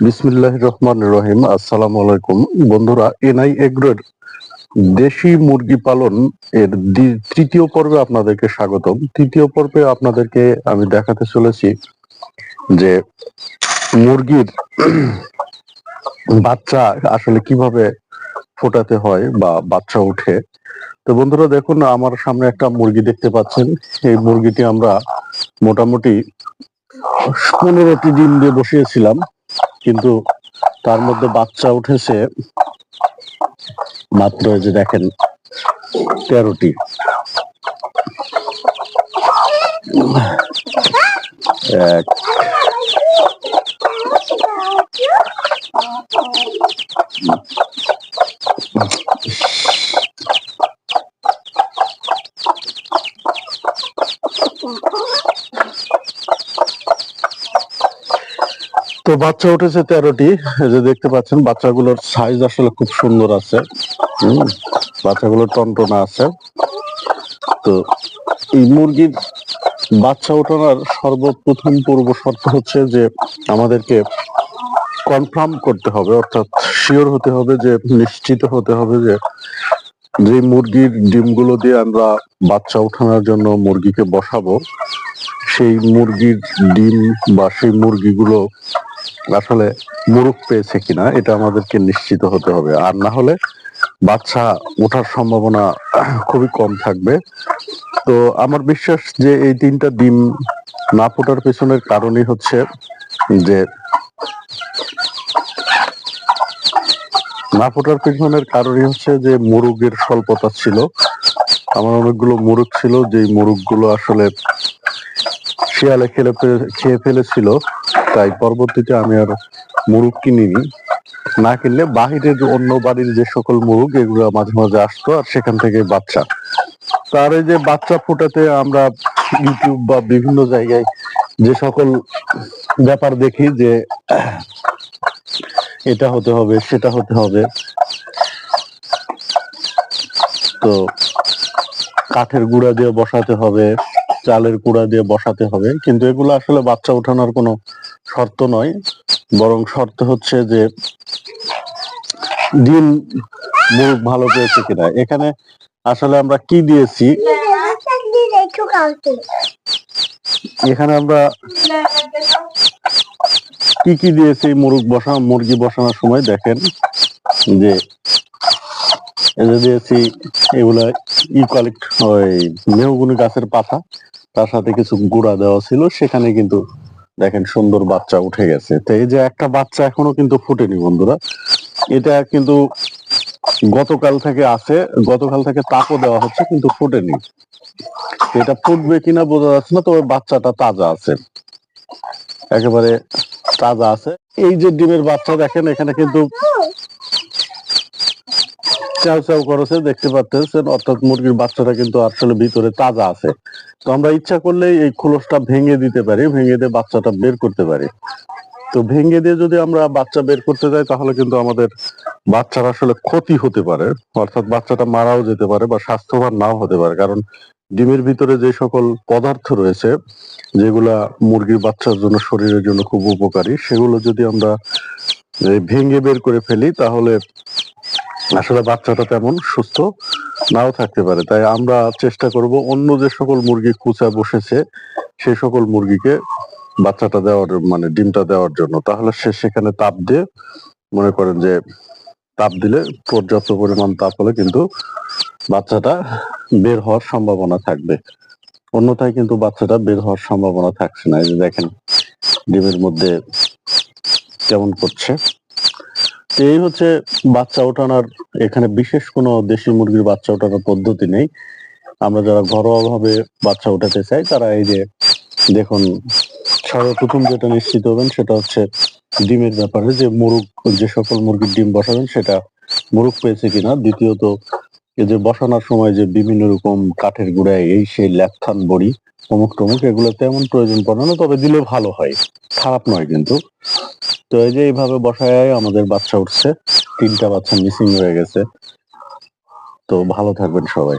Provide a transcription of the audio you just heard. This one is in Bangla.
বিসমিল্লাহ রহমান রহিম আসসালামু আলাইকুম। বন্ধুরা, এনআই এগ্রোর দেশি মুরগি পালন এর তৃতীয় পর্বে আপনাদেরকে স্বাগতম। তৃতীয় পর্বে আপনাদেরকে আমি দেখাতে চলেছি যে মুরগির বাচ্চা আসলে কীভাবে ফোটাতে হয় বা বাচ্চা উঠে তো বন্ধুরা, দেখুন, আমার সামনে একটা মুরগি দেখতে পাচ্ছেন। এই মুরগিটি আমরা মোটামুটি পনেরোটি ডিম দিয়ে বসিয়েছিলাম। কিন্তু তার মধ্যে বাচ্চা উঠেছে মাত্র যে দেখেন তেরোটি। এক তো বাচ্চা উঠেছে তেরোটি। যে দেখতে পাচ্ছেন, বাচ্চাগুলোর সাইজ আসলে খুব সুন্দর আছে। হম, বাচ্চাগুলো টনটনা আছে। তো এই মুরগির বাচ্চা ওঠানোর সর্বপ্রথম পূর্ব শর্ত হচ্ছে যে আমাদেরকে কনফার্ম করতে হবে, অর্থাৎ শিওর হতে হবে যে, নিশ্চিত হতে হবে যে যে মুরগির ডিমগুলো দিয়ে আমরা বাচ্চা ওঠানোর জন্য মুরগিকে বসাবো, সেই মুরগির ডিম বা সেই মুরগিগুলো আসলে মুরুখ পেয়েছে কিনা, এটা আমাদেরকে নিশ্চিত হতে হবে। আর না হলে বাচ্চা ওঠার সম্ভাবনা খুবই কম থাকবে। তো আমার বিশ্বাস যে এই তিনটা ডিম না ফোটার পেছনের কারণই হচ্ছে যে না ফোটার পেছনের কারণই হচ্ছে যে মুরগের স্বল্পতা ছিল। আমার অনেকগুলো মুরগ ছিল, যেই মুরগগুলো আসলে শিয়ালে খেলে খেয়ে ফেলেছিল। তাই পরবর্তীতে আমি আর মুরগ কিনিনি। না কিনলে বাহিরের অন্য বাড়ির যে সকল মুরগ, এগুলো মাঝে মাঝে আসতো আর সেখান থেকে বাচ্চা। তার এই যে বাচ্চা ফোটাতে আমরা ইউটিউব বা বিভিন্ন জায়গায় যে সকল ব্যাপার দেখি যে এটা হতে হবে, সেটা হতে হবে। তো কাঠের গুঁড়া দিয়ে বসাতে হবে, চালের গুঁড়া দিয়ে বসাতে হবে। কিন্তু এগুলো আসলে বাচ্চা ওঠানোর কোনো শর্ত নয়। বরং শর্ত হচ্ছে যে ডিম মুরগ ভালো পেয়েছে কিনা। এখানে আসলে আমরা কি দিয়েছি? এখানে আমরা কি কি দিয়েছি মুরগ বসা, মুরগি বসানোর সময় দেখেন যে দিয়েছি এগুলা ইউকালিপ্ট ওই মেহগুনি গাছের পাতা, তার সাথে কিছু গুঁড়া দেওয়া ছিল, সেখানে কিন্তু দেখেন সুন্দর বাচ্চা উঠে গেছে। তো এই যে একটা বাচ্চা এখনও কিন্তু ফুটেনি বন্ধুরা। এটা কিন্তু গতকাল থেকে আছে, গতকাল থেকে তাকও দেওয়া হচ্ছে, কিন্তু ফুটেনি। এটা ফুটবে কিনা বোঝা যাচ্ছে না, তবে বাচ্চাটা তাজা আছে। একেবারে তাজা আছে। এই যে ডিমের বাচ্চা দেখেন, এখানে কিন্তু চাও করেছে, দেখতে পাচ্ছেন, অর্থাৎ মুরগির বাচ্চাটা কিন্তু আসলে ভিতরে তাজা আছে। তো আমরা ইচ্ছা করলে এই খোলসটা ভেঙে দিতে পারি, ভেঙে দিয়ে বাচ্চাটা বের করতে পারি। তো ভেঙে দিয়ে যদি আমরা বাচ্চা বের করতে যাই, তাহলে কিন্তু আমাদের বাচ্চার আসলে ক্ষতি হতে পারে। অর্থাৎ বাচ্চাটা মারাও যেতে পারে বা স্বাস্থ্যবান নাও হতে পারে। কারণ ডিমের ভিতরে যে সকল পদার্থ রয়েছে, যেগুলা মুরগির বাচ্চার জন্য শরীরের জন্য খুব উপকারী, সেগুলো যদি আমরা ভেঙে বের করে ফেলি, তাহলে আসলে বাচ্চাটা তেমন সুস্থ নাও থাকতে পারে। তাই আমরা চেষ্টা করব অন্য যে সকল মুরগি কুচা বসেছে সেই সকল মুরগিকে বাচ্চাটা দেওয়ার মানে ডিমটা দেওয়ার জন্য। তাহলে সে সেখানে তাপ দিয়ে মনে করেন যে তাপ দিলে পর্যাপ্ত পরিমাণ তাপ হলে কিন্তু বাচ্চাটা বের হওয়ার সম্ভাবনা থাকবে। অন্যথায় কিন্তু বাচ্চাটা বের হওয়ার সম্ভাবনা থাকছে না। এই যে দেখেন, ডিমের মধ্যে কেমন করছে। এই হচ্ছে বাচ্চা ওঠানোর, এখানে বিশেষ কোনো দেশি মুরগির বাচ্চা ওঠানোর পদ্ধতি নেই। আমরা যারা ঘরোয়া ভাবে বাচ্চা ওঠাতে চাই, তারা এই যে দেখুন, সর্বপ্রথম যেটা নিশ্চিত হবেন সেটা হচ্ছে ডিমের ব্যাপারে যে মুরগ যে সকল মুরগির ডিম বসাবেন, সেটা মুরগ পেয়েছে কিনা? দ্বিতীয়ত যে বসানোর সময় যে বিভিন্ন রকম কাঠের গুঁড়ায় এই সেই ল্যাপথান বড়ি, অমুক টমুক এগুলো তেমন প্রয়োজন পড়ে না, তবে দিলে ভালো হয়। খারাপ নয় কিন্তু। তো এই যে এইভাবে বসায় আমাদের বাচ্চা উঠছে। তিনটা বাচ্চা মিসিং হয়ে গেছে। তো ভালো থাকবেন সবাই।